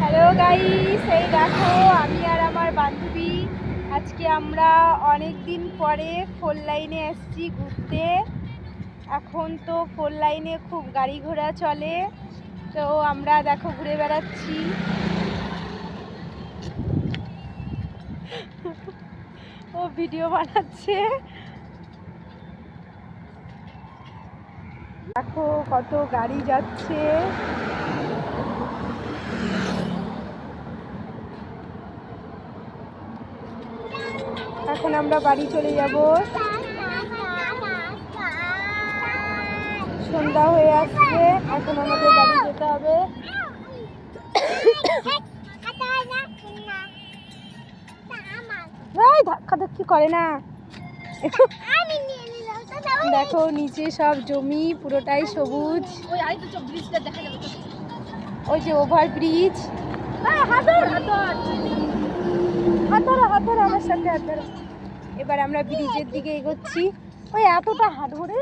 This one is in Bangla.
হ্যালো গাইস এই দেখো, আমি আর আমার বান্ধবী আজকে আমরা অনেক দিন পরে ফোর লাইনে এসেছি ঘুরতে। এখন তো ফোর লাইনে খুব গাড়ি ঘোড়া চলে। তো আমরা দেখো ঘুরে বেড়াচ্ছি। ও ভিডিও বানাচ্ছে। দেখো কত গাড়ি যাচ্ছে। এখন আমরা বাড়ি চলে যাব। সন্ধ্যা হয়ে আসছে, এখন আমাদের বাড়ি যেতে হবে। ধাক্কা ধাক্কি করে না। দেখো, নিচে সব জমি পুরোটাই সবুজ। ওই যে ওভার ব্রিজ হাত ধরো আমার এবার আমরা ব্রিজের দিকে এগোচ্ছি। ওই এতটা হাঁটবো রে।